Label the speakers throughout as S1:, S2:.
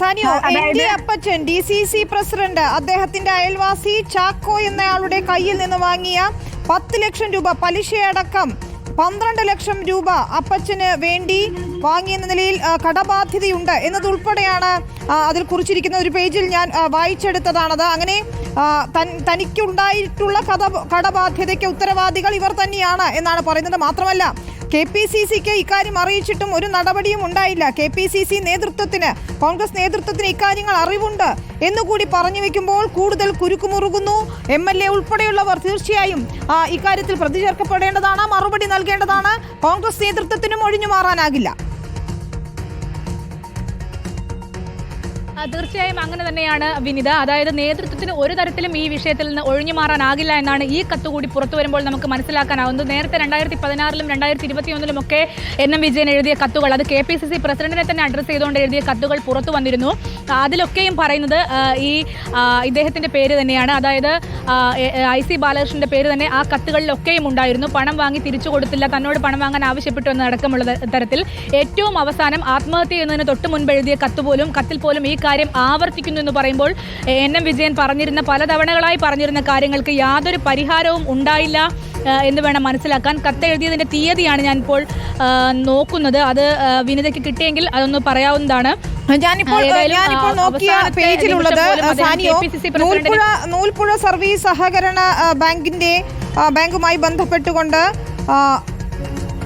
S1: Sanio D Appachan D C C president അദ്ദേഹത്തിന്റെ അയൽവാസി ചാക്കോ എന്നയാളുടെ കയ്യിൽ നിന്ന് വാങ്ങിയ പത്ത് ലക്ഷം രൂപ പലിശയടക്കം പന്ത്രണ്ട് ലക്ഷം രൂപ അപ്പച്ചന് വേണ്ടി വാങ്ങിയെന്ന നിലയിൽ കടബാധ്യതയുണ്ട് എന്നതുൾപ്പെടെയാണ് അതിൽ കുറിച്ചിരിക്കുന്ന ഒരു പേജിൽ ഞാൻ വായിച്ചെടുത്തതാണത്. അങ്ങനെ തനിക്കുണ്ടായിട്ടുള്ള കഥ കടബാധ്യതയ്ക്ക് ഉത്തരവാദികൾ ഇവർ തന്നെയാണ് എന്നാണ് പറയുന്നത്. മാത്രമല്ല കെ പി സി സിക്ക് ഇക്കാര്യം അറിയിച്ചിട്ടും ഒരു നടപടിയും ഉണ്ടായില്ല. കെ പി സി സി നേതൃത്വത്തിന് കോൺഗ്രസ് നേതൃത്വത്തിന് ഇക്കാര്യങ്ങൾ അറിവുണ്ട് എന്നുകൂടി പറഞ്ഞു വെക്കുമ്പോൾ കൂടുതൽ കുരുക്കുമുറുകുന്നു. എം എൽ എ ഉൾപ്പെടെയുള്ളവർ തീർച്ചയായും ഇക്കാര്യത്തിൽ പ്രതിചേർക്കപ്പെടേണ്ടതാണ് മറുപടി നൽകേണ്ടതാണ്. കോൺഗ്രസ് നേതൃത്വത്തിനും ഒഴിഞ്ഞു മാറാനാകില്ല.
S2: തീർച്ചയായും അങ്ങനെ തന്നെയാണ് വിനിത. അതായത് നേതൃത്വത്തിന് ഒരു തരത്തിലും ഈ വിഷയത്തിൽ നിന്ന് ഒഴിഞ്ഞു മാറാനാകില്ല എന്നാണ് ഈ കത്ത് കൂടി പുറത്തു വരുമ്പോൾ നമുക്ക് മനസ്സിലാക്കാനാവുന്നത്. നേരത്തെ രണ്ടായിരത്തി പതിനാറിലും രണ്ടായിരത്തി ഇരുപത്തിയൊന്നിലും ഒക്കെ എൻ എം വിജയൻ എഴുതിയ കത്തുകൾ അത് കെ പി സി സി പ്രസിഡന്റിനെ തന്നെ അഡ്രസ്സ് ചെയ്തുകൊണ്ട് എഴുതിയ കത്തുകൾ പുറത്തു വന്നിരുന്നു. അതിലൊക്കെയും പറയുന്നത് ഈ ഇദ്ദേഹത്തിന്റെ പേര് തന്നെയാണ്. അതായത് ഐ സി ബാലകൃഷ്ണന്റെ പേര് തന്നെ ആ കത്തുകളിലൊക്കെയും ഉണ്ടായിരുന്നു. പണം വാങ്ങി തിരിച്ചു കൊടുത്തില്ല തന്നോട് പണം വാങ്ങാൻ ആവശ്യപ്പെട്ടു എന്നടക്കമുള്ള തരത്തിൽ ഏറ്റവും അവസാനം ആത്മഹത്യ ചെയ്യുന്നതിന് തൊട്ട് മുൻപ് എഴുതിയ കത്ത് പോലും കത്തിൽ പോലും ഈ കാര്യം ആവർത്തിക്കുന്നു എന്ന് പറയുമ്പോൾ എൻ എം വിജയൻ പറഞ്ഞിരുന്ന പലതവണകളായി പറഞ്ഞിരുന്ന കാര്യങ്ങൾക്ക് യാതൊരു പരിഹാരവും ഉണ്ടായില്ല എന്ന് വേണം മനസ്സിലാക്കാൻ. കത്തെഴുതിയതിന്റെ തീയതിയാണ് ഞാനിപ്പോൾ ഇപ്പോൾ നോക്കുന്നത്. അത് വിനിതയ്ക്ക് കിട്ടിയെങ്കിൽ അതൊന്ന് പറയാവുന്നതാണ്.
S1: ഞാനിപ്പോൾ ഞാനിപ്പോൾ നോക്കിയ പേജിലുള്ളത് നൂൽപ്പുഴ നൂൽപ്പുഴ സർവീസ് സഹകരണ ബാങ്കിന്റെ ബാങ്കുമായി ബന്ധപ്പെട്ടുകൊണ്ട്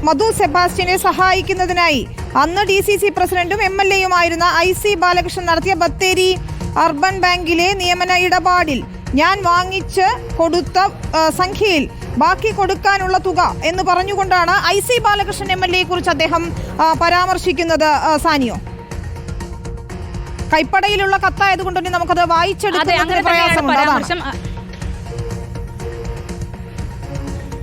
S1: മധു സെബാസ്റ്റ്യനെ സഹായിക്കുന്നതിനായി അന്ന് ഡി സി സി പ്രസിഡന്റും എം എൽ എയുമായിരുന്ന ഐ സി ബാലകൃഷ്ണൻ നടത്തിയ ബത്തേരി അർബൻ ബാങ്കിലെ നിയമന ഇടപാടിൽ ഞാൻ വാങ്ങിച്ച് കൊടുത്ത സംഖ്യയിൽ ബാക്കി കൊടുക്കാനുള്ള തുക എന്ന് പറഞ്ഞുകൊണ്ടാണ് I C Balakrishnan M L എയെ കുറിച്ച് അദ്ദേഹം പരാമർശിക്കുന്നത് സാനിയോ? കൈപ്പടയിലുള്ള കത്തായതുകൊണ്ട് തന്നെ നമുക്കത്
S2: വായിച്ചെടുക്കാൻ
S1: പ്രയാസമുണ്ട്. അതാണ്.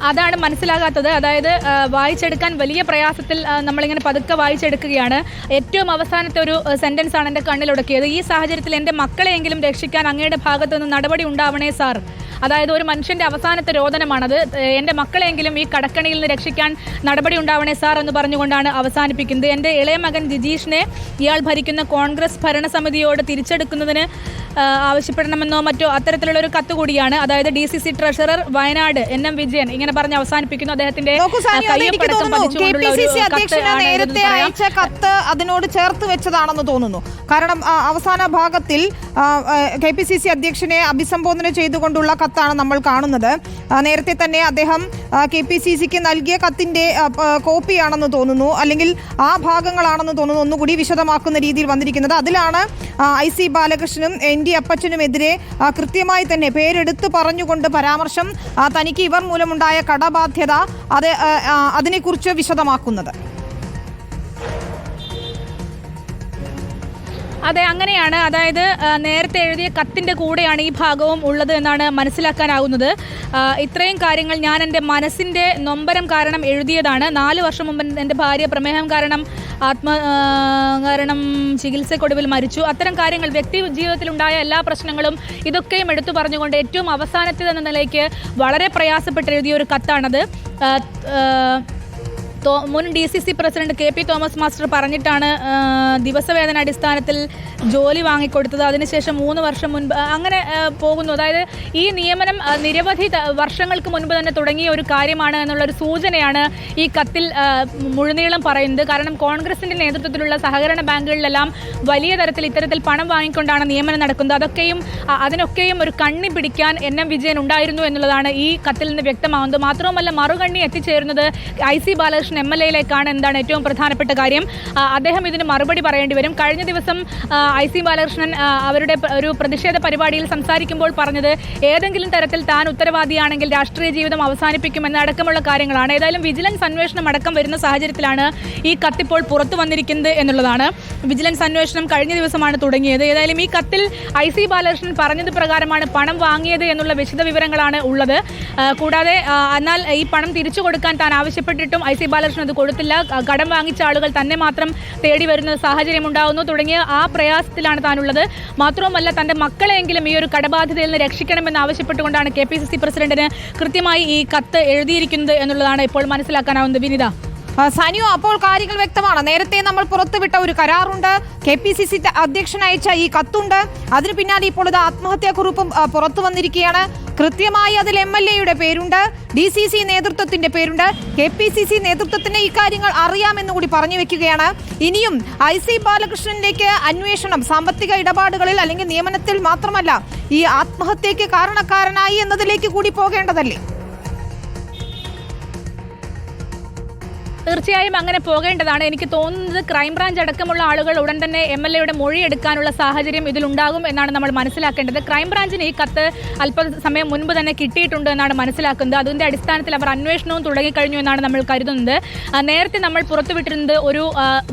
S2: അതാണ് മനസ്സിലാകാത്തത്. അതായത് വായിച്ചെടുക്കാൻ വലിയ പ്രയാസത്തിൽ നമ്മളിങ്ങനെ പതുക്കെ വായിച്ചെടുക്കുകയാണ്. ഏറ്റവും അവസാനത്തെ ഒരു സെന്റൻസ് ആണ് എന്റെ കണ്ണിലൊടുക്കിയത് ഈ സാഹചര്യത്തിൽ എന്റെ മക്കളെയെങ്കിലും രക്ഷിക്കാൻ അങ്ങയുടെ ഭാഗത്തുനിന്ന് നടപടി ഉണ്ടാവണേ സാർ. അതായത് ഒരു മനുഷ്യന്റെ അവസാനത്തെ രോദനമാണത്. എന്റെ മക്കളെങ്കിലും ഈ കടക്കണിയിൽ നിന്ന് രക്ഷിക്കാൻ നടപടി ഉണ്ടാവണേ സാർ എന്ന് പറഞ്ഞുകൊണ്ടാണ് അവസാനിപ്പിക്കുന്നത്. എന്റെ ഇളയ മകൻ ജിജീഷിനെ ഇയാൾ ഭരിക്കുന്ന കോൺഗ്രസ് ഭരണസമിതിയോട് തിരിച്ചെടുക്കുന്നതിന് ആവശ്യപ്പെടണമെന്നോ മറ്റോ അത്തരത്തിലുള്ള ഒരു കത്ത് കൂടിയാണ്. അതായത് D C C treasurer Wayanad N M Vijayan ഇങ്ങനെ പറഞ്ഞ് അവസാനിപ്പിക്കുന്നു. അദ്ദേഹത്തിന്റെ
S1: നേരത്തെ അയച്ച കത്ത് അതിനോട് ചേർത്ത് വെച്ചതാണെന്ന് തോന്നുന്നു. കാരണം അവസാന ഭാഗത്തിൽ കെ പി സി സി അധ്യക്ഷനെ അഭിസംബോധന ചെയ്തുകൊണ്ടുള്ള കത്താണ് നമ്മൾ കാണുന്നത്. നേരത്തെ തന്നെ അദ്ദേഹം കെ പി സി സിക്ക് നൽകിയ കത്തിന്റെ കോപ്പിയാണെന്ന് തോന്നുന്നു. അല്ലെങ്കിൽ ആ ഭാഗങ്ങളാണെന്ന് തോന്നുന്നു. ഒന്നുകൂടി വിശദമാക്കുന്ന രീതിയിൽ വന്നിരിക്കുന്നത്. അതിലാണ് ഐ സി ബാലകൃഷ്ണനും എൻ ഡി അപ്പച്ചനുമെതിരെ കൃത്യമായി തന്നെ പേരെടുത്ത് പറഞ്ഞുകൊണ്ട് പരാമർശം തനിക്ക് ഇവർ മൂലമുണ്ടായ കടബാധ്യത അത് അതിനെക്കുറിച്ച് വിശദമാക്കുന്നത്.
S2: അതെ അങ്ങനെയാണ്. അതായത് നേരത്തെ എഴുതിയ കത്തിന്റെ കൂടെയാണ് ഈ ഭാഗവും ഉള്ളത് എന്നാണ് മനസ്സിലാക്കാനാവുന്നത്. ഇത്രയും കാര്യങ്ങൾ ഞാൻ എന്റെ മനസ്സിന്റെ നൊമ്പരം കാരണം എഴുതിയതാണ്. നാല് വർഷം മുമ്പ് എന്റെ ഭാര്യ പ്രമേഹം കാരണം ആത്മ കാരണം ചികിത്സക്കൊടുവിൽ മരിച്ചു. അത്തരം കാര്യങ്ങൾ വ്യക്തി ജീവിതത്തിലുണ്ടായ എല്ലാ പ്രശ്നങ്ങളും ഇതൊക്കെയും എടുത്തു പറഞ്ഞുകൊണ്ട് ഏറ്റവും അവസാനത്തേതെന്ന നിലയ്ക്ക് വളരെ പ്രയാസപ്പെട്ട് എഴുതിയ ഒരു കത്താണത്. മുൻ D C C president K P Thomas master പറഞ്ഞിട്ടാണ് ദിവസവേതന അടിസ്ഥാനത്തിൽ ജോലി വാങ്ങിക്കൊടുത്തത്. അതിനുശേഷം മൂന്ന് വർഷം മുൻപ് അങ്ങനെ പോകുന്നു. അതായത് ഈ നിയമനം നിരവധി വർഷങ്ങൾക്ക് മുൻപ് തന്നെ തുടങ്ങിയ ഒരു കാര്യമാണ് എന്നുള്ളൊരു സൂചനയാണ് ഈ കത്തിൽ മുഴുനീളം പറയുന്നത്. കാരണം കോൺഗ്രസിന്റെ നേതൃത്വത്തിലുള്ള സഹകരണ ബാങ്കുകളിലെല്ലാം വലിയ തരത്തിൽ ഇത്തരത്തിൽ പണം വാങ്ങിക്കൊണ്ടാണ് നിയമനം നടക്കുന്നത്. അതൊക്കെയും അതിനൊക്കെയും ഒരു കണ്ണി പിടിക്കാൻ എൻ എം വിജയൻ ഉണ്ടായിരുന്നു എന്നുള്ളതാണ് ഈ കത്തിൽ നിന്ന് വ്യക്തമാകുന്നത്. മാത്രവുമല്ല മറുകണ്ണി എത്തിച്ചേരുന്നത് I C Balakrishnan M L എയിലേക്കാണ് എന്താണ് ഏറ്റവും പ്രധാനപ്പെട്ട കാര്യം. അദ്ദേഹം ഇതിന് മറുപടി പറയേണ്ടി വരും. കഴിഞ്ഞ ദിവസം ഐ സി ബാലകൃഷ്ണൻ അവരുടെ ഒരു പ്രതിഷേധ പരിപാടിയിൽ സംസാരിക്കുമ്പോൾ പറഞ്ഞത് ഏതെങ്കിലും തരത്തിൽ താൻ ഉത്തരവാദിയാണെങ്കിൽ രാഷ്ട്രീയ ജീവിതം അവസാനിപ്പിക്കുമെന്ന അടക്കമുള്ള കാര്യങ്ങളാണ്. ഏതായാലും വിജിലൻസ് അന്വേഷണം അടക്കം വരുന്ന സാഹചര്യത്തിലാണ് ഈ കത്തിപ്പോൾ പുറത്തു വന്നിരിക്കുന്നത് എന്നുള്ളതാണ്. വിജിലൻസ് അന്വേഷണം കഴിഞ്ഞ ദിവസമാണ് തുടങ്ങിയത്. ഏതായാലും ഈ കത്തിൽ ഐ സി ബാലകൃഷ്ണൻ പറഞ്ഞത് പ്രകാരമാണ് പണം വാങ്ങിയത് എന്നുള്ള വിശദ വിവരങ്ങളാണ് ഉള്ളത് കൂടാതെ എന്നാൽ ഈ പണം തിരിച്ചു കൊടുക്കാൻ താൻ ആവശ്യപ്പെട്ടിട്ടും ഐ സി അത് കൊടുത്തില്ല. കടം വാങ്ങിച്ച ആളുകൾ തന്നെ മാത്രം തേടി വരുന്ന സാഹചര്യം ഉണ്ടാകുന്നു തുടങ്ങിയ ആ പ്രയാസത്തിലാണ് താനുള്ളത്. മാത്രവുമല്ല തന്റെ മക്കളെങ്കിലും ഈ ഒരു കടബാധ്യതയിൽ നിന്ന് രക്ഷിക്കണമെന്ന് ആവശ്യപ്പെട്ടുകൊണ്ടാണ് കെ പി സി സി പ്രസിഡന്റിന് കൃത്യമായി ഈ കത്ത് എഴുതിയിരിക്കുന്നത് എന്നുള്ളതാണ് ഇപ്പോൾ മനസ്സിലാക്കാനാവുന്നത്. വിനിത.
S1: സനിയോ അപ്പോൾ കാര്യങ്ങൾ വ്യക്തമാണ്. നേരത്തെ നമ്മൾ പുറത്തുവിട്ട ഒരു കരാറുണ്ട്. കെ പി സി സി അധ്യക്ഷൻ അയച്ച ഈ കത്തുണ്ട്. അതിന് പിന്നാലെ ഇപ്പോൾ ഇത് ആത്മഹത്യാക്കുറിപ്പും കുറിപ്പും പുറത്തു വന്നിരിക്കുകയാണ്. കൃത്യമായി അതിൽ എം എൽ എയുടെ പേരുണ്ട് ഡി സി സി നേതൃത്വത്തിന്റെ പേരുണ്ട്. കെ പി സി സി നേതൃത്വത്തിന് ഇക്കാര്യങ്ങൾ കാര്യങ്ങൾ അറിയാമെന്ന് കൂടി പറഞ്ഞു വെക്കുകയാണ്. ഇനിയും ഐ സി ബാലകൃഷ്ണനിലേക്ക് അന്വേഷണം സാമ്പത്തിക ഇടപാടുകളിൽ അല്ലെങ്കിൽ നിയമനത്തിൽ മാത്രമല്ല ഈ ആത്മഹത്യക്ക് കാരണക്കാരനായി എന്നതിലേക്ക് കൂടി പോകേണ്ടതല്ലേ?
S2: തീർച്ചയായും അങ്ങനെ പോകേണ്ടതാണ്. എനിക്ക് തോന്നുന്നത് ക്രൈംബ്രാഞ്ച് അടക്കമുള്ള ആളുകൾ ഉടൻ തന്നെ എം എൽ എയുടെ മൊഴി എടുക്കാനുള്ള സാഹചര്യം ഇതിലുണ്ടാകും എന്നാണ് നമ്മൾ മനസ്സിലാക്കേണ്ടത്. ക്രൈംബ്രാഞ്ചിന് ഈ കത്ത് അല്പസമയം മുൻപ് തന്നെ കിട്ടിയിട്ടുണ്ട് എന്നാണ് മനസ്സിലാക്കുന്നത്. അതിന്റെ അടിസ്ഥാനത്തിൽ അവർ അന്വേഷണവും തുടങ്ങിക്കഴിഞ്ഞു എന്നാണ് നമ്മൾ കരുതുന്നത്. നേരത്തെ നമ്മൾ പുറത്തുവിട്ടിരുന്നത് ഒരു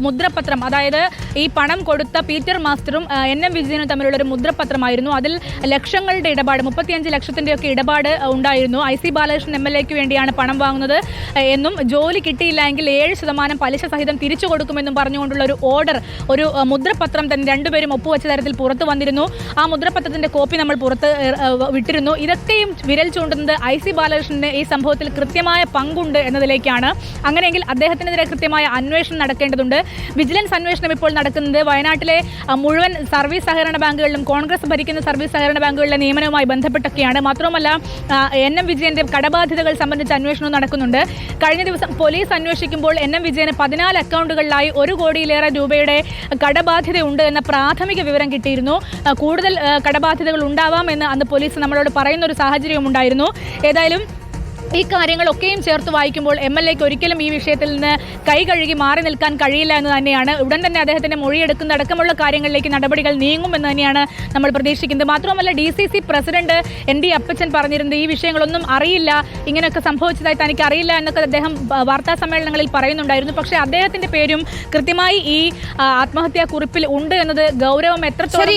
S2: മുദ്രപത്രം അതായത് ഈ പണം കൊടുത്ത പീറ്റർ മാസ്റ്ററും എൻ എം വിജയനും തമ്മിലുള്ള ഒരു മുദ്രപത്രമായിരുന്നു. അതിൽ ലക്ഷങ്ങളുടെ ഇടപാട് മുപ്പത്തിയഞ്ച് ലക്ഷത്തിന്റെയൊക്കെ ഇടപാട് ഉണ്ടായിരുന്നു. I C Balakrishnan M L എക്ക് വേണ്ടിയാണ് പണം വാങ്ങുന്നത് എന്നും ജോലി കിട്ടിയില്ല എങ്കിൽ ഏഴ് ശതമാനം പലിശ സഹിതം തിരിച്ചു കൊടുക്കുമെന്നും പറഞ്ഞുകൊണ്ടുള്ള ഒരു ഓർഡർ ഒരു മുദ്രപത്രം തന്നെ രണ്ടുപേരും ഒപ്പുവെച്ച തരത്തിൽ പുറത്തു വന്നിരുന്നു. ആ മുദ്രപത്രത്തിന്റെ കോപ്പി നമ്മൾ പുറത്ത് വിട്ടിരുന്നു. ഇതൊക്കെയും വിരൽ ചൂണ്ടുന്നത് ഐ സി ബാലകൃഷ്ണന് ഈ സംഭവത്തിൽ കൃത്യമായ പങ്കുണ്ട് എന്നതിലേക്കാണ്. അങ്ങനെയെങ്കിൽ അദ്ദേഹത്തിനെതിരെ കൃത്യമായ അന്വേഷണം നടക്കേണ്ടതുണ്ട്. വിജിലൻസ് അന്വേഷണം ഇപ്പോൾ നടക്കുന്നത് വയനാട്ടിലെ മുഴുവൻ സർവീസ് സഹകരണ ബാങ്കുകളിലും കോൺഗ്രസ് ഭരിക്കുന്ന സർവീസ് സഹകരണ ബാങ്കുകളിലെ നിയമനവുമായി ബന്ധപ്പെട്ടൊക്കെയാണ്. മാത്രമല്ല എൻ എം വിജയന്റെ കടബാധ്യതകൾ സംബന്ധിച്ച അന്വേഷണവും നടക്കുന്നുണ്ട്. കഴിഞ്ഞ ദിവസം പോലീസ് അന്വേഷിക്കുമ്പോൾ എൻ എം വിജയന് പതിനാല് അക്കൗണ്ടുകളിലായി ഒരു കോടിയിലേറെ രൂപയുടെ കടബാധ്യതയുണ്ട് എന്ന പ്രാഥമിക വിവരം കിട്ടിയിരുന്നു. കൂടുതൽ കടബാധ്യതകൾ ഉണ്ടാവാം എന്ന് അന്ന് പോലീസ് നമ്മളോട് പറയുന്ന ഒരു സാഹചര്യം ഉണ്ടായിരുന്നു. ഏതായാലും ഈ കാര്യങ്ങളൊക്കെയും ചേർത്ത് വായിക്കുമ്പോൾ എം എൽ എക്ക് ഒരിക്കലും ഈ വിഷയത്തിൽ നിന്ന് കൈ കഴുകി മാറി നിൽക്കാൻ കഴിയില്ല എന്ന് തന്നെയാണ്. ഉടൻ തന്നെ അദ്ദേഹത്തിന്റെ മൊഴിയെടുക്കുന്ന അടക്കമുള്ള കാര്യങ്ങളിലേക്ക് നടപടികൾ നീങ്ങുമെന്ന് തന്നെയാണ് നമ്മൾ പ്രതീക്ഷിക്കുന്നത്. മാത്രമല്ല D C C president N D Appachan പറഞ്ഞിരുന്നത് ഈ വിഷയങ്ങളൊന്നും അറിയില്ല. ഇങ്ങനെയൊക്കെ സംഭവിച്ചതായി തനിക്ക് അറിയില്ല എന്നൊക്കെ അദ്ദേഹം വാർത്താ സമ്മേളനങ്ങളിൽ പറയുന്നുണ്ടായിരുന്നു. പക്ഷേ അദ്ദേഹത്തിന്റെ പേരും കൃത്യമായി ഈ ആത്മഹത്യാ കുറിപ്പിൽ ഉണ്ട് എന്നത് ഗൗരവം എത്രത്തോളം